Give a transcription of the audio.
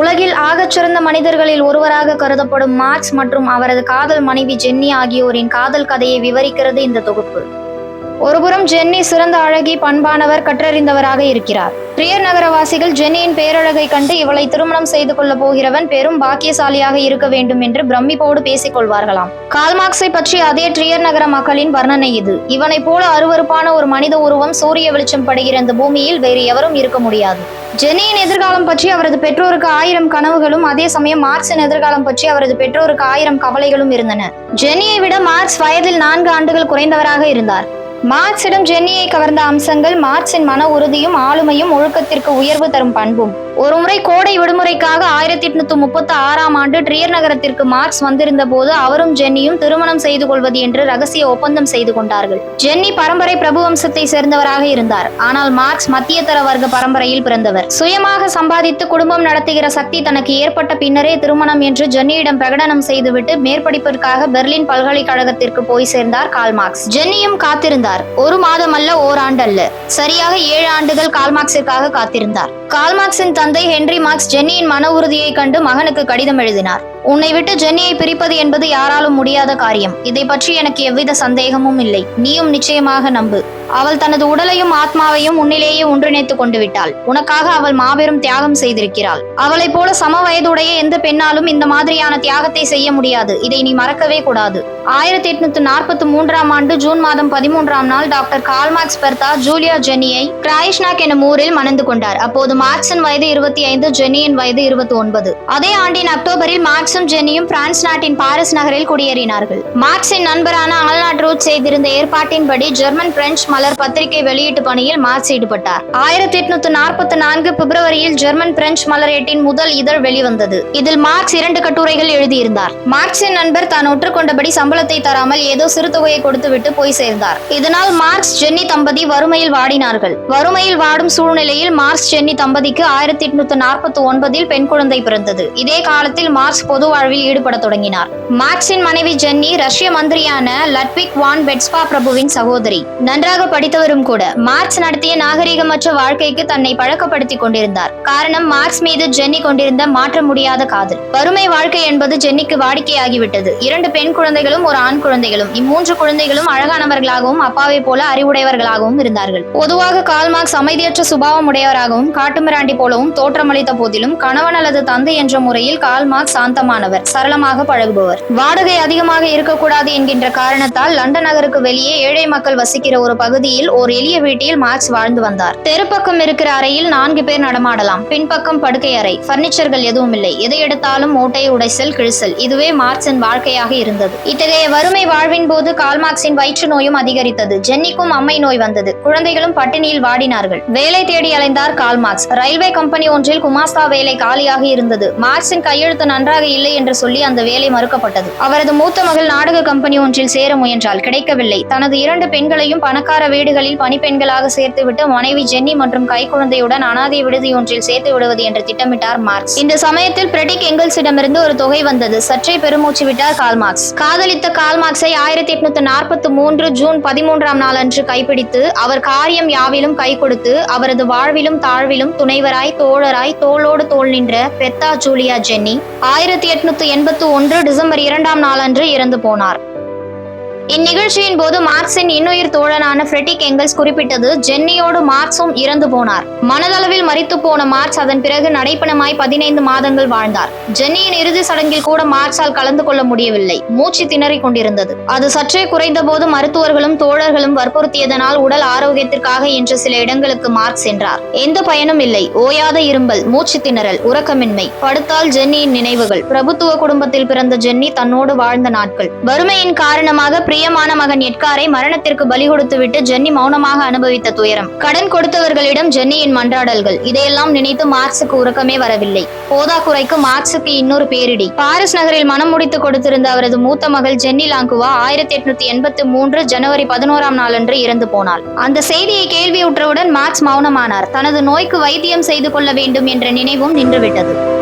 உலகில் ஆகச்சிறந்த மனிதர்களில் ஒருவராக கருதப்படும் மார்க்ஸ் மற்றும் அவரது காதல் மனைவி ஜென்னி ஆகியோரின் காதல் கதையை விவரிக்கிறது இந்த தொகுப்பு. ஒருபுறம் ஜென்னி சிறந்த அழகி பண்பானவர் கற்றறிந்தவராக இருக்கிறார். ட்ரியர் நகரவாசிகள் ஜென்னியின் பேரழகை கண்டு இவளை திருமணம் செய்து கொள்ள போகிறவன் பெரும் பாக்கியசாலியாக இருக்க வேண்டும் என்று பிரமிப்போடு பேசிக் கொள்வார்களாம். கால்மார்க்ஸை பற்றி அதே ட்ரியர் நகர மக்களின் வர்ணனை இது. இவனைப் போல அருவருப்பான ஒரு மனித உருவம் சூரிய வெளிச்சம் படுகிற இந்த பூமியில் வேறு எவரும் இருக்க முடியாது. ஜென்னியின் எதிர்காலம் பற்றி அவரது பெற்றோருக்கு ஆயிரம் கனவுகளும் அதே சமயம் மார்க்ஸின் எதிர்காலம் பற்றி அவரது பெற்றோருக்கு ஆயிரம் கவலைகளும் இருந்தன. ஜென்னியை விட மார்க்ஸ் வயதில் நான்கு ஆண்டுகள் குறைந்தவராக இருந்தார். மார்க்சிடம் ஜென்னியை கவர்ந்த அம்சங்கள் மார்க்சின் மன உறுதியும் ஆளுமையும் ஒழுக்கத்திற்கு உயர்வு தரும் பண்பும். ஒருமுறை கோடை விடுமுறைக்காக ஆயிரத்தி எட்நூத்தி முப்பத்தி ஆறாம் ஆண்டு ட்ரியர் நகரத்திற்கு மார்க்ஸ் வந்திருந்த போது அவரும் ஜென்னியும் திருமணம் செய்து கொள்வது என்று ரகசிய ஒப்பந்தம் செய்து கொண்டார்கள். ஜென்னி பரம்பரை பிரபு வம்சத்தை சேர்ந்தவராக இருந்தார். ஆனால் மார்க்ஸ் மத்தியதர வர்க்க பரம்பரையில் பிறந்தவர். சுயமாக சம்பாதித்து குடும்பம் நடத்துகிற சக்தி தனக்கு ஏற்பட்ட பின்னரே திருமணம் என்று ஜென்னியிடம் பிரகடனம் செய்துவிட்டு மேற்படிப்பிற்காக பெர்லின் பல்கலைக்கழகத்திற்கு போய் சேர்ந்தார் கால் மார்க்ஸ். ஜென்னியும் காத்திருந்தார். ஒரு மாதம் அல்ல ஓராண்டு அல்ல சரியாக ஏழு ஆண்டுகள் கால்மார்க்சிற்காக காத்திருந்தார். கால்மார்க்ஸின் தந்தை ஹென்றி மார்க்ஸ் ஜென்னியின் மன உறுதியை கண்டு மகனுக்கு கடிதம் எழுதினார். உன்னை விட்டு ஜென்னியை பிரிப்பது என்பது யாராலும் முடியாத காரியம். இதை பற்றி எனக்கு எவ்வித சந்தேகமும் இல்லை. நீயும் நிச்சயமாக நம்பு. அவள் தனது உடலையும் ஆத்மாவையும் உன்னிலேயே ஒன்றிணைத்துக் கொண்டு விட்டாள். உனக்காக அவள் மாபெரும் தியாகம் செய்திருக்கிறாள். அவளைப் போல சம வயதுடைய எந்த பெண்ணாலும் இந்த மாதிரியான தியாகத்தை செய்ய முடியாது. இதை நீ மறக்கவே கூடாது. ஆயிரத்தி எட்நூத்தி நாற்பத்தி மூன்றாம் ஆண்டு ஜூன் மாதம் பதிமூன்றாம் நாள் doctor Karl Marx Bertha Julia ஜென்னியை Kreuznach எனும் ஊரில் மணந்து கொண்டார். அப்போது மார்க்சின் வயது இருபத்தி ஐந்து ஜென்னியின் வயது இருபத்தி ஒன்பது அதே ஆண்டின் அக்டோபரில் மார்க்ஸ் மார்க்சும் ஜென்னியும் பிரான்ஸ் நாட்டின் பாரிஸ் நகரில் குடியேறினார்கள். மார்க்சின் நண்பரான ஆல்நாட் ரூட் செய்திருந்த ஏற்பாட்டின்படி ஜெர்மன் பிரெஞ்சு மலர் பத்திரிகை வெளியீட்டு பணியில் மார்க்ஸ் ஈடுபட்டார். ஆயிரத்தி எட்நூத்தி நாற்பத்தி நான்கு பிப்ரவரியில் ஜெர்மன் பிரெஞ்சு மலர் எட்டின் முதல் இதழ் வெளிவந்தது. இதில் மார்க்ஸ் இரண்டு கட்டுரைகள் எழுதியிருந்தார். மார்க்சின் நண்பர் தான் ஒற்றுக்கொண்டபடி சம்பளத்தை தராமல் ஏதோ சிறு தொகையை கொடுத்துவிட்டு போய் சேர்ந்தார். இதனால் மார்க்ஸ் ஜென்னி தம்பதி வறுமையில் வாடினார்கள். வறுமையில் வாடும் சூழ்நிலையில் மார்க்ஸ் ஜென்னி தம்பதிக்கு ஆயிரத்தி எட்நூத்தி நாற்பத்தி ஒன்பதில் பெண் குழந்தை பிறந்தது. இதே காலத்தில் மார்க்ஸ் பொது வாழ்வில் ஈடுபட தொடங்கினார். மார்க்சின் மனைவி ஜென்னி ரஷ்ய மந்திரியான லட்விக் வான் பெட்ஸ்பா பிரபுவின் சகோதரி. நன்றாக படித்தவரும் கூட மார்க்ஸ் நடத்திய நாகரிகமற்ற வாழ்க்கைக்கு தன்னை பழக்கப்படுத்திக் கொண்டிருந்தார். காரணம் மார்க்ஸ் மீது ஜென்னி கொண்டிருந்த மாற்ற முடியாத காதல். வறுமை வாழ்க்கை என்பது ஜென்னிக்கு வாடிக்கையாகிவிட்டது. இரண்டு பெண் குழந்தைகளும் ஒரு ஆண் குழந்தைகளும். இம்மூன்று குழந்தைகளும் அழகானவர்களாகவும் அப்பாவை போல அறிவுடையவர்களாகவும் இருந்தார்கள். பொதுவாக கால்மார்க்ஸ் அமைதியற்ற சுபாவம் உடையவராகவும் காட்டுமிராண்டி போலவும் தோற்றமளித்த போதிலும் கணவன் அல்லது தந்தை என்ற முறையில் கால்மார்க்ஸ் சாந்தம் சாந்தமானவர் சரளமாக பழகுபவர். வாடகை அதிகமாக இருக்கக்கூடாது என்கின்ற காரணத்தால் லண்டன் நகருக்கு வெளியே ஏழை மக்கள் வசிக்கிற ஒரு பகுதியில் ஓர் எளிய வீட்டில் மார்க்ஸ் வாழ்ந்து வந்தார். தெருப்பக்கம் இருக்கிற அறையில் நான்கு பேர் நடமாடலாம். பின்பக்கம் படுக்கை அறை. பர்னிச்சர்கள் எதுவும் இல்லை எதை எடுத்தாலும் மூட்டை உடைசல் கிழிசல். இதுவே மார்க்சின் வாழ்க்கையாக இருந்தது. இத்தகைய வறுமை வாழ்வின் போது கால்மார்க்சின் வயிற்று நோயும் அதிகரித்தது. ஜென்னிக்கும் அம்மை நோய் வந்தது. குழந்தைகளும் பட்டினியில் வாடினார்கள். வேலை தேடி அலைந்தார் கால்மார்க்ஸ் ரயில்வே கம்பெனி ஒன்றில் குமாஸ்தா வேலை காலியாக இருந்தது. மார்க்சின் கையெழுத்து நன்றாக இல்லை என்று சொல்லி அந்த வேலை மறுக்கப்பட்டது. அவரது மூத்த மகள் நாடக கம்பெனி ஒன்றில் சேர முயன்றால் கிடைக்கவில்லை. தனது இரண்டு பெண்களையும் பணக்கார வீடுகளில் பணிப்பெண்களாக சேர்த்துவிட்டு மனைவி ஜென்னி மற்றும் கைக்குழந்தையுடன் அனாதை விடுதி ஒன்றில் சேர்த்து விடுவது என்று திட்டமிட்டார் மார்க்ஸ். இந்த சமயத்தில் பிரெடிக் எங்கல்ஸிடமிருந்து ஒரு தொகை வந்தது. சற்றே பெருமூச்சு விட்டார் கால்மார்க்ஸ் காதலித்த கால்மார்க்ஸை ஆயிரத்தி எட்நூத்தி நாற்பத்தி மூன்று ஜூன் பதிமூன்றாம் நாள் அன்று கைப்பிடித்து அவர் காரியம் யாவிலும் கை கொடுத்து அவரது வாழ்விலும் தாழ்விலும் துணைவராய் தோழராய் தோளோடு தோள் நின்ற பெத்தா ஜூலியா ஜென்னி ஆயிரத்தி எட்நூத்தி எண்பத்தி ஒன்று டிசம்பர் இரண்டாம் நாளன்று இறந்து போனார். இந்நிகழ்ச்சியின் போது மார்க்சின் இன்னுயிர் தோழனான ஃப்ரெட்டிக் எங்கல்ஸ் குறிப்பிட்டது ஜென்னியோடு மார்க்ஸும் இறந்து போனார். மனதளவில் மறித்து போன மார்க்ஸ் அதன் பிறகு நடைப்பணமாய் பதினைந்து மாதங்கள் வாழ்ந்தார். ஜென்னியின் இறுதி சடங்கில் கூட மார்க்ஸால் கலந்து கொள்ள முடியவில்லை. மூச்சு திணறிக் கொண்டிருந்தது. அது சற்றே குறைந்த போது மருத்துவர்களும் தோழர்களும் வற்புறுத்தியதனால் உடல் ஆரோக்கியத்திற்காக என்று சில இடங்களுக்கு மார்க்ஸ் சென்றார். எந்த பயனும் இல்லை. ஓயாத இரும்பல் மூச்சு திணறல் உறக்கமின்மை. படுத்தால் ஜென்னியின் நினைவுகள். பிரபுத்துவ குடும்பத்தில் பிறந்த ஜென்னி தன்னோடு வாழ்ந்த நாட்கள். வறுமையின் காரணமாக பிரியமான மகன் எட்காரை மரணத்திற்கு பலி கொடுத்துவிட்டு ஜென்னி மௌனமாக அனுபவித்த துயரம். கடன் கொடுத்தவர்களிடம் ஜென்னியின் மன்றாடல்கள். இதையெல்லாம் நினைத்து மார்க்ஸுக்கு உறக்கமே வரவில்லை. போதாக்குறைக்கு மார்க்ஸுக்கு இன்னொரு பேரிடி. பாரிஸ் நகரில் மனம் முடித்து கொடுத்திருந்த அவரது மூத்த மகள் ஜென்னி லாங்குவா ஆயிரத்தி எட்நூத்தி எண்பத்தி மூன்று ஜனவரி பதினோராம் நாளன்று இறந்து போனாள். அந்த செய்தியை கேள்வியுற்றவுடன் மார்க்ஸ் மௌனமானார். தனது நோய்க்கு வைத்தியம் செய்து கொள்ள வேண்டும் என்ற நினைவும் நின்றுவிட்டது.